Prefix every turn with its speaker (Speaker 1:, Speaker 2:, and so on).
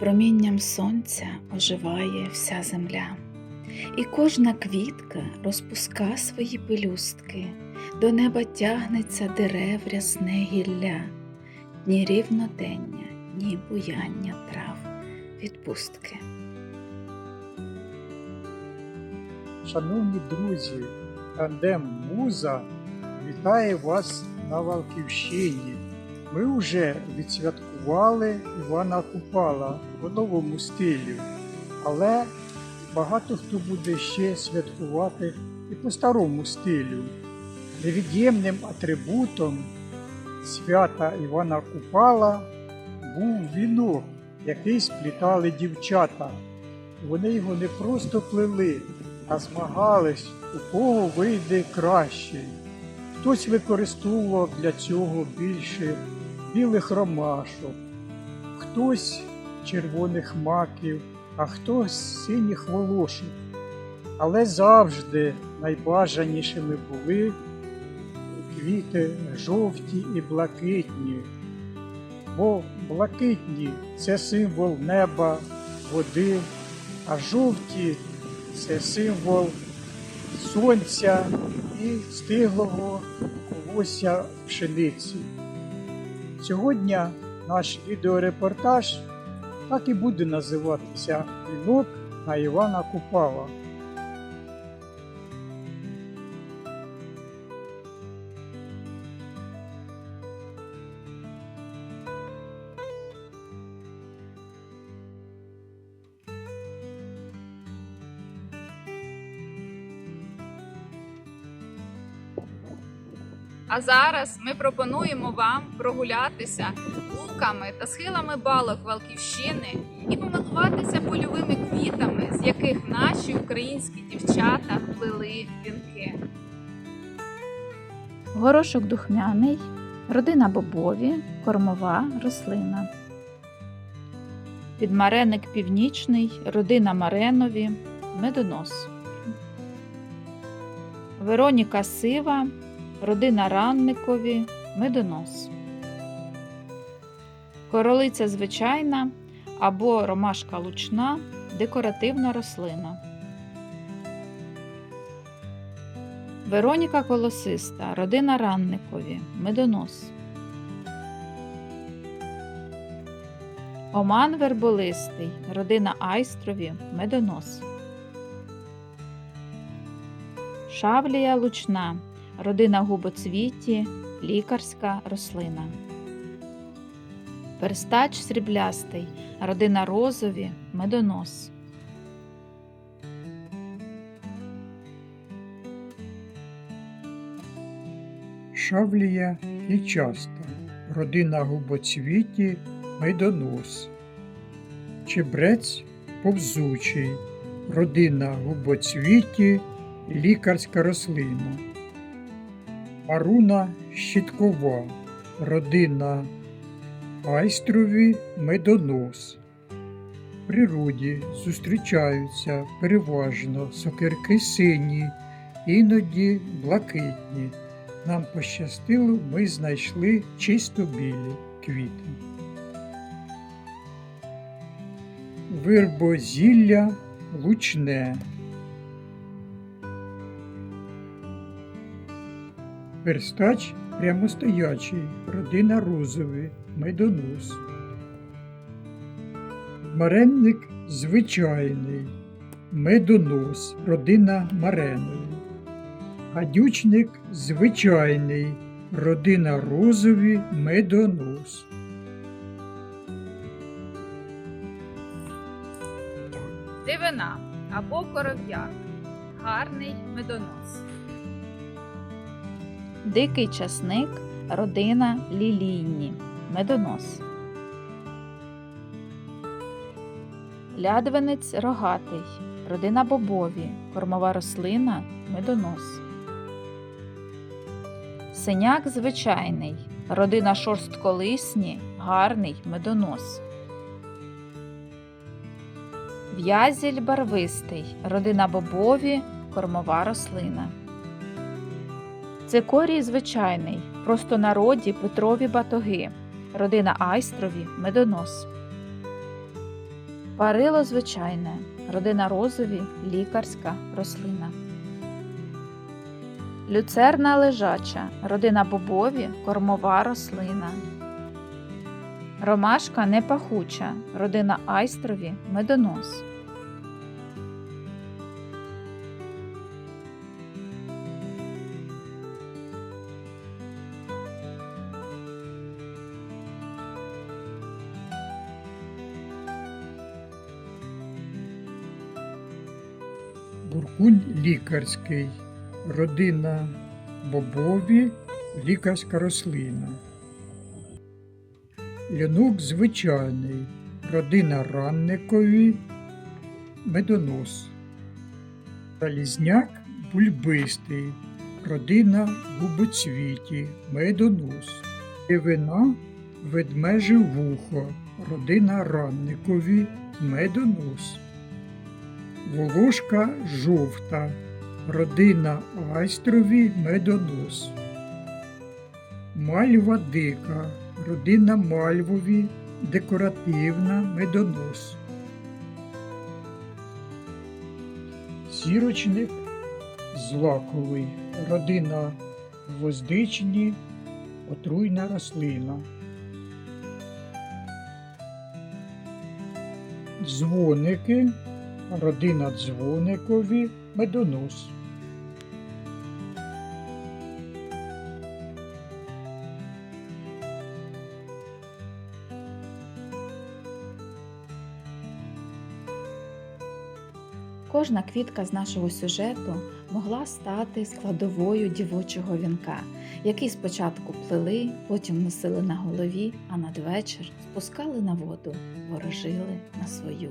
Speaker 1: промінням сонця оживає вся земля, і кожна квітка розпуска свої пелюстки, до неба тягнеться дерев рясне гілля, ні рівнодення, ні буяння трав, відпустки.
Speaker 2: Шановні друзі, тандем Муза вітає вас на Валківщині. Ми вже відсвяткували Івана Купала по новому стилю, але багато хто буде ще святкувати і по старому стилю. Невід'ємним атрибутом свята Івана Купала був вінок, який сплітали дівчата. Вони його не просто плели, а змагались, у кого вийде краще. Хтось використовував для цього більше білих ромашок, хтось червоних маків, а хтось синіх волошок. Але завжди найбажанішими були квіти жовті і блакитні, бо блакитні це символ неба, води, а жовті це символ сонця і стиглого волосся пшениці. Сьогодні наш відеорепортаж так і буде називатися Вінок на Івана Купала.
Speaker 3: А зараз ми пропонуємо вам прогулятися луками та схилами балок Валківщини і помилуватися польовими квітами, з яких наші українські дівчата плели вінки.
Speaker 1: Горошок духмяний, родина бобові, кормова рослина. Підмареник північний, родина маренові, медонос. Вероніка сива, родина ранникові, медонос. Королиця звичайна або ромашка лучна, декоративна рослина. Вероніка колосиста, родина ранникові, медонос. Оман верболистий, родина айстрові, медонос. Шавлія лучна, родина губоцвіті, лікарська рослина. Перстач сріблястий, родина розові, медонос.
Speaker 2: Шавлія кічаста, родина губоцвіті, медонос. Чебрець повзучий, родина губоцвіті, лікарська рослина. Маруна щиткова, родина айстрові, медонос. В природі зустрічаються переважно сокирки сині, іноді блакитні. Нам пощастило, ми знайшли чисто білі квіти. Вербозілля лучне. Перстач прямостоячий, родина розовий, медонос. Маренник звичайний, медонос, родина маренові. Гадючник звичайний, родина розові, медонос.
Speaker 3: Дивина або коров'як, гарний медонос.
Speaker 1: Дикий часник, родина лілійні, медонос. Лядвинець рогатий, родина бобові, кормова рослина, медонос. Синяк звичайний, родина шорстколисні, гарний медонос. В'язіль барвистий, родина бобові, кормова рослина. Цикорій звичайний, простонароді Петрові батоги, родина айстрові, медонос. Парило звичайне, родина розові, лікарська рослина. Люцерна лежача, родина бобові, кормова рослина. Ромашка непахуча, родина айстрові, медонос.
Speaker 2: Буркунь лікарський, родина бобові, лікарська рослина. Лянук звичайний, родина ранникові, медонос. Залізняк бульбистий, родина губоцвіті, медонос. Дивина ведмеже вухо, родина ранникові, медонос. Волошка жовта, родина айстрові медонос. Мальва дика, родина мальвові, декоративна медонос. Сірочник злаковий, родина гвоздичні, отруйна рослина. Дзвоники родина дзвоникові медонос.
Speaker 1: Кожна квітка з нашого сюжету могла стати складовою дівочого вінка, який спочатку плели, потім носили на голові, а надвечір спускали на воду, ворожили на свою